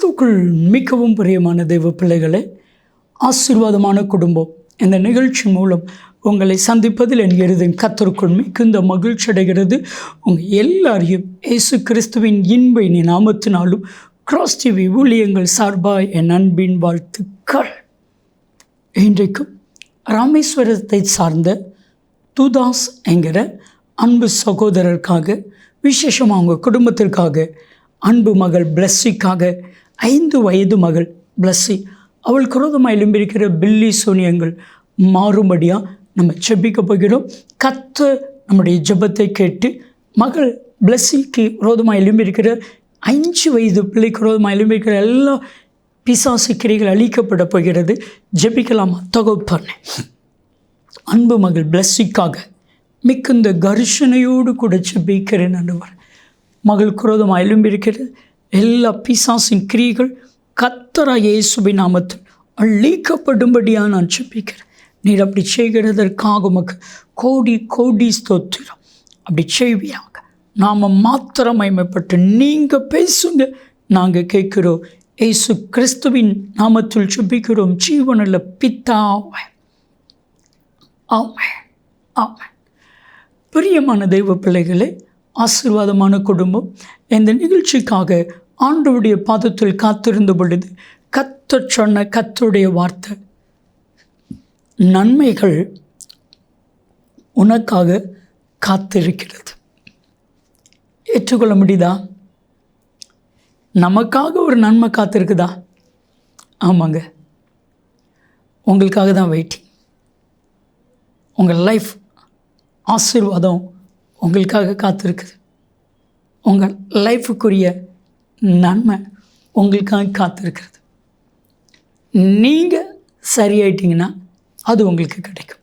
கிறிஸ்துக்குள் மிகவும் பிரியமான தெய்வ பிள்ளைகளே ஆசீர்வாதமான குடும்பம். இந்த நிகழ்ச்சி மூலம் உங்களை சந்திப்பதில் என் இருதயம் கத்தருக்குள் மிகுந்த மகிழ்ச்சி அடைகிறது. உங்கள் எல்லாரையும் இயேசு கிறிஸ்துவின் இன்பை நீ நாமத்தினாலும் கிராஸ் டிவி ஊழியங்கள் சார்பாக என் அன்பின் வாழ்த்துக்கள். இன்றைக்கும் ராமேஸ்வரத்தை சார்ந்த துதாஸ் என்கிற அன்பு சகோதரருக்காக விசேஷமாக அவங்க குடும்பத்திற்காக அன்பு மகள் பிளஸ்ஸிக்காக ஐந்து வயது மகள் பிளஸ்ஸி. அவள் குரோதமாக எழும்பியிருக்கிற பில்லி சூனியங்கள் மாறும்படியாக நம்ம ஜெபிக்க போகிறோம். கத்து நம்முடைய ஜெபத்தை கேட்டு மகள் பிளஸ்ஸிக்கு விரோதமாக எழும்பியிருக்கிற அஞ்சு வயது பிள்ளைக்கு விரோதமாக எழும்பியிருக்கிற எல்லா பிசாசு கிரைகள் அழிக்கப்பட போகிறது. ஜெபிக்கலாமா? தொகுப்பானே அன்பு மகள் பிளஸ்ஸிக்காக மிகுந்த கர்ஷனையோடு கூட ஜெபிக்கிறேன் அன்றுவர் மகள் குரோதமாக எழும்பியிருக்கிறது எல்லா பிசாசின் கிரிகள் கத்தரா இயேசுவின் நாமத்தில் அழிக்கப்படும்படியாக நான் ஜெபிக்கிறேன். நீர் அப்படி செய்கிறதற்காக உமக்கு கோடி கோடி ஸ்தோத்திரம். அப்படி செய்வியாக நாம் மாத்திரம் மயமைப்பட்டு நீங்கள் பேசுங்க. நாங்கள் கேட்குறோம் ஏசு கிறிஸ்துவின் நாமத்தில் சுபிக்கிறோம் ஜீவனில் பித்தாவை ஆமாம் ஆமாம் பிரியமான தெய்வ பிள்ளைகளே ஆசீர்வாதமான குடும்பம் இந்த நிகழ்ச்சிக்காக ஆண்டவுடைய பாதத்தில் காத்திருந்த பொழுது கத்த சொன்ன கத்துடைய வார்த்தை. நன்மைகள் உனக்காக காத்திருக்கிறது. ஏற்றுக்கொள்ள முடியுதா? நமக்காக ஒரு நன்மை காத்திருக்குதா? ஆமாங்க. உங்களுக்காக தான் வெயிட்டிங் உங்கள் லைஃப் ஆசீர்வாதம் உங்களுக்காக காத்திருக்குது. உங்கள் லைஃபுக்குரிய நன்மை உங்களுக்காக காத்திருக்கிறது. நீங்கள் சரியாயிட்டீங்கன்னா அது உங்களுக்கு கிடைக்கும்.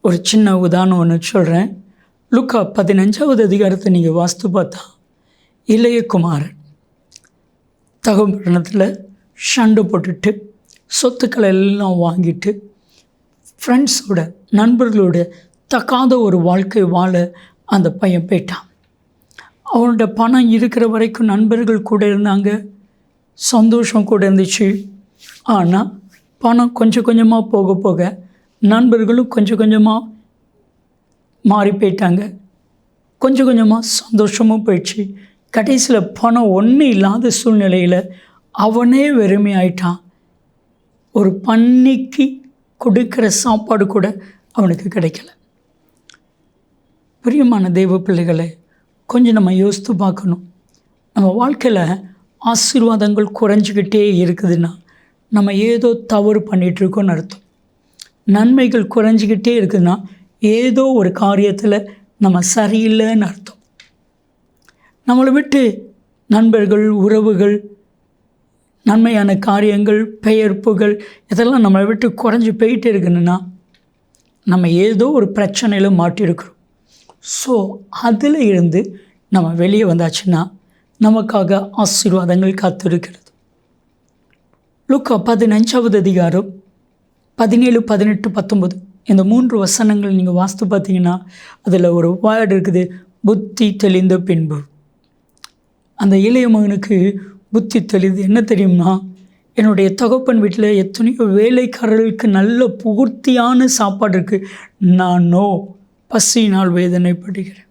ஒரு சின்ன உதாரணம் ஒன்று சொல்கிறேன் லுக்கா பதினஞ்சாவது அதிகாரத்தை நீங்கள் வாஸ்து பார்த்தா இளையகுமாரன் தகவல் சண்டை போட்டுட்டு சொத்துக்களை எல்லாம் வாங்கிட்டு ஃப்ரெண்ட்ஸோட நண்பர்களோட தக்காத ஒரு வாழ்க்கை வாழ அந்த பையன் போயிட்டான். அவனோட பணம் இருக்கிற வரைக்கும் நண்பர்கள் கூட இருந்தாங்க. சந்தோஷம் கூட இருந்துச்சு. ஆனால் பணம் கொஞ்சம் கொஞ்சமாக போக போக நண்பர்களும் கொஞ்சம் கொஞ்சமாக மாறி போயிட்டாங்க. கொஞ்சம் கொஞ்சமாக சந்தோஷமும் போயிடுச்சு. கடைசியில் பணம் ஒன்றும் இல்லாத சூழ்நிலையில் அவனே வெறுமையாயிட்டான் ஒரு பன்னிக்கு கொடுக்குற சாப்பாடு கூட அவனுக்கு கிடைக்கல. பிரியமான தெய்வ பிள்ளைகளை கொஞ்சம் நம்ம யோசித்து பார்க்கணும். நம்ம வாழ்க்கையில் ஆசீர்வாதங்கள் குறைஞ்சிக்கிட்டே இருக்குதுன்னா நம்ம ஏதோ தவறு பண்ணிகிட்ருக்கோன்னு அர்த்தம். நன்மைகள் குறைஞ்சிக்கிட்டே இருக்குதுன்னா ஏதோ ஒரு காரியத்தில் நம்ம சரியில்லைன்னு அர்த்தம். நம்மளை விட்டு நண்பர்கள் உறவுகள் நன்மையான காரியங்கள் பெயர்ப்புகள் இதெல்லாம் நம்மளை விட்டு குறைஞ்சி போயிட்டு இருக்குன்னா நம்ம ஏதோ ஒரு பிரச்சனையில் மாட்டியிருக்கிறோம். ஸோ அதில் இருந்து நம்ம வெளியே வந்தாச்சுன்னா நமக்காக ஆசீர்வாதங்கள் காத்திருக்கிறது. லுக்கா பதினஞ்சாவது அதிகாரம் பதினேழு பதினெட்டு பத்தொம்பது இந்த மூன்று வசனங்கள் நீங்கள் வாஸ்து பார்த்தீங்கன்னா அதில் ஒரு வேர்டு இருக்குது புத்தி தெளிந்த பின்பு. அந்த இளைய மகனுக்கு புத்தி தெளிந்து என்ன தெரியும்னா என்னுடைய தகப்பன் வீட்டில் எத்தனையோ வேலைக்காரர்களுக்கு நல்ல பூர்த்தியான சாப்பாடு இருக்குது நானோ பசியினால் வேதனைப்படுகிறேன்.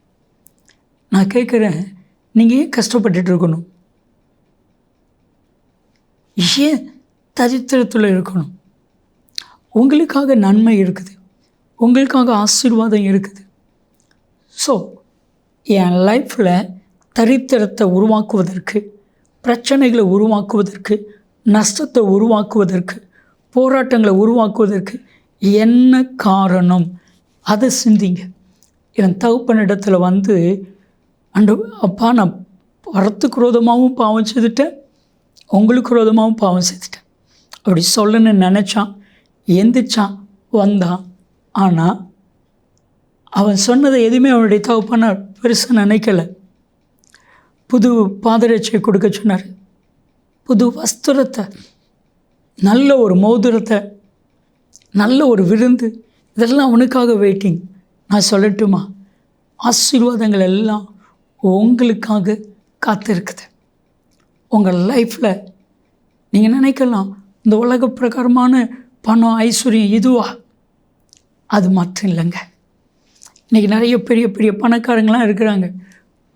நான் கேட்குறேன் நீங்கள் ஏன் கஷ்டப்பட்டுட்டு இருக்கணும் ஏன் தரித்திரத்தில் இருக்கணும்? உங்களுக்காக நன்மை இருக்குது. உங்களுக்காக ஆசீர்வாதம் இருக்குது. ஸோ என் லைஃப்பில் தரித்திரத்தை உருவாக்குவதற்கு பிரச்சனைகளை உருவாக்குவதற்கு நஷ்டத்தை உருவாக்குவதற்கு போராட்டங்களை உருவாக்குவதற்கு என்ன காரணம்? அதை சிந்திங்க. என் தகுப்பனிடத்தில் வந்து அண்டு அப்பா நான் வரத்துக்கு ரோதமாகவும் பாவம் செய்துட்டேன். உங்களுக்கு ரோதமாகவும் பாவம் செய்துட்டேன். அப்படி சொல்லணும்னு நினச்சான். எந்திரிச்சான் வந்தான். ஆனால் அவன் சொன்னதை எதுவுமே அவனுடைய தகுப்பான பெருசாக நினைக்கலை. புது பாதரட்சியை கொடுக்க சொன்னார். புது வஸ்திரத்தை நல்ல ஒரு மோதிரத்தை நல்ல ஒரு விருந்து இதெல்லாம் அவனுக்காக வெயிட்டிங் நான் சொல்லட்டுமா? ஆசீர்வாதங்கள் எல்லாம் உங்களுக்காக காத்திருக்குது. உங்கள் லைஃப்பில் நீங்கள் நினைக்கலாம் இந்த உலக பிரகாரமான பணம் ஐஸ்வர்யம் இதுவா? அது மட்டும் இல்லைங்க. இன்றைக்கி நிறைய பெரிய பெரிய பணக்காரங்களாம் இருக்கிறாங்க.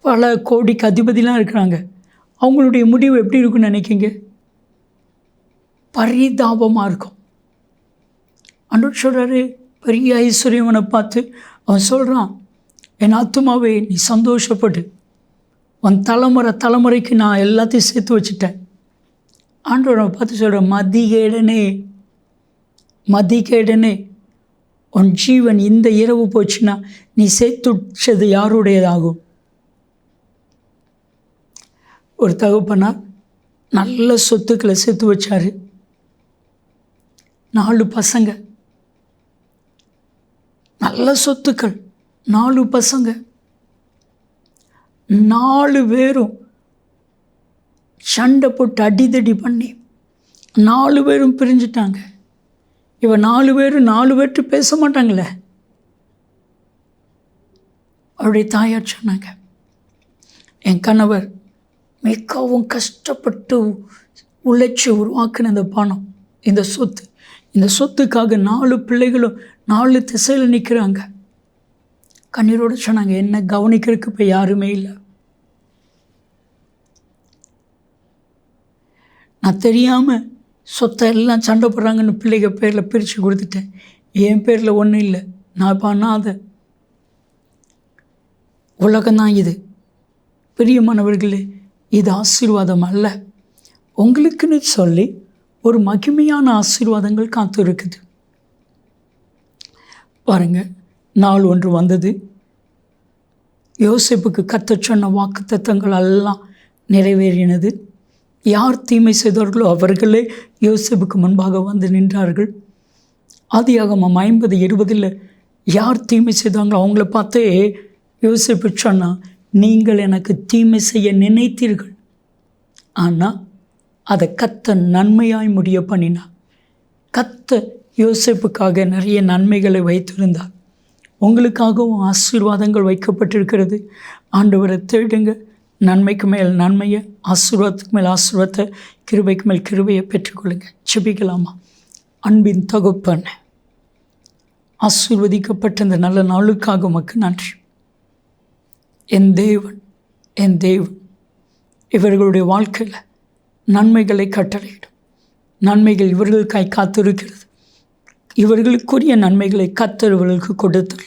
பல கோடிக்கு அதிபதிலாம் இருக்கிறாங்க. அவங்களுடைய முடிவு எப்படி இருக்குன்னு நினைக்கிங்க பரிதாபமாக இருக்கும். அன்று சொல்கிறாரு பெரிய ஐஸ்வர்யவனை பார்த்து அவன் சொல்கிறான் என் ஆத்மாவே நீ சந்தோஷப்படு. உன் தலைமுறை தலைமுறைக்கு நான் எல்லாத்தையும் சேர்த்து வச்சுட்டேன். ஆண்டவரை பார்த்து சொல்கிறேன் மதிகேடனே மதிகேடனே உன் ஜீவன் இந்த இரவு போச்சுன்னா நீ சேர்த்துச்சது யாருடையதாகும்? ஒரு தகப்பனா நல்ல சொத்துக்களை சேர்த்து வச்சார். நாலு பசங்க. நல்ல சொத்துக்கள். நாலு பசங்க. நாலு பேரும் சண்டை போட்டு அடிதடி பண்ணி நாலு பேரும் பிரிஞ்சிட்டாங்க. இவன் நாலு பேரும் நாலு பேர்ட்டு பேச மாட்டாங்களே. அவருடைய தாயார் சொன்னாங்க என் கணவர் மிகவும் கஷ்டப்பட்டு உழைச்சி உருவாக்கின இந்த பணம் இந்த சொத்து. இந்த சொத்துக்காக நாலு பிள்ளைகளும் நாலு திசையில் நிற்கிறாங்க கண்ணீரோடு சொன்னாங்க என்ன கவனிக்கிறதுக்கு இப்போ யாருமே இல்லை. நான் தெரியாமல் சொத்தை எல்லாம் சண்டை போடுறாங்கன்னு பிள்ளைங்க பேரில் பிரித்து கொடுத்துட்டேன். என் பேரில் ஒன்றும் இல்லை. நான் பண்ணாத உலகம்தான் இது. பிரியமானவர்களே இது ஆசீர்வாதம் அல்ல. உங்களுக்குன்னு சொல்லி ஒரு மகிமையான ஆசீர்வாதங்கள் காத்து இருக்குது பாருங்க நாள் ஒன்று வந்தது. யோசிப்புக்கு கத்த சொன்ன வாக்கு தத்தங்கள் எல்லாம் நிறைவேறினது. யார் தீமை செய்தார்களோ அவர்களே யோசிப்புக்கு முன்பாக வந்து நின்றார்கள். ஆதியாகமம் ஐம்பது இருபதில் யார் தீமை செய்தாங்களோ அவங்கள பார்த்தே யோசிப்பு சொன்னால் நீங்கள் எனக்கு தீமை செய்ய நினைத்தீர்கள். ஆனால் அதை கத்த நன்மையாய் முடிய பண்ணினார். கத்த யோசிப்புக்காக நிறைய நன்மைகளை வைத்திருந்தார். உங்களுக்காகவும் ஆசீர்வாதங்கள் வைக்கப்பட்டிருக்கிறது. ஆண்டவரை தேடுங்க. நன்மைக்கு மேல் நன்மையை ஆசீர்வாதத்துக்கு மேல் ஆசீர்வாதத்தை கிருபைக்கு மேல் கிருபையை பெற்றுக்கொள்ளுங்க. செபிக்கலாமா அன்பின் தொகுப்பன் ஆசீர்வதிக்கப்பட்ட இந்த நல்ல நாளுக்காக உமக்கு நன்றி. என் தேவன் என் தேவன் இவர்களுடைய வாழ்க்கையில் நன்மைகளை கட்டளையிடும். நன்மைகள் இவர்களுக்காய் காத்திருக்கிறது. இவர்களுக்குரிய நன்மைகளை கத்தர் கொடுத்தல்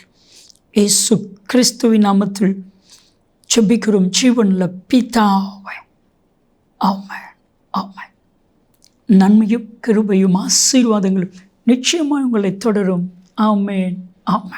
ஏசு கிறிஸ்துவின் நாமத்தில் செபிக்கிறோம் ஜீவனில் பிதாவை. ஆமை ஆமை நன்மையும் கிருபையும் ஆசீர்வாதங்களும் நிச்சயமாக உங்களை தொடரும். ஆமேன். ஆமை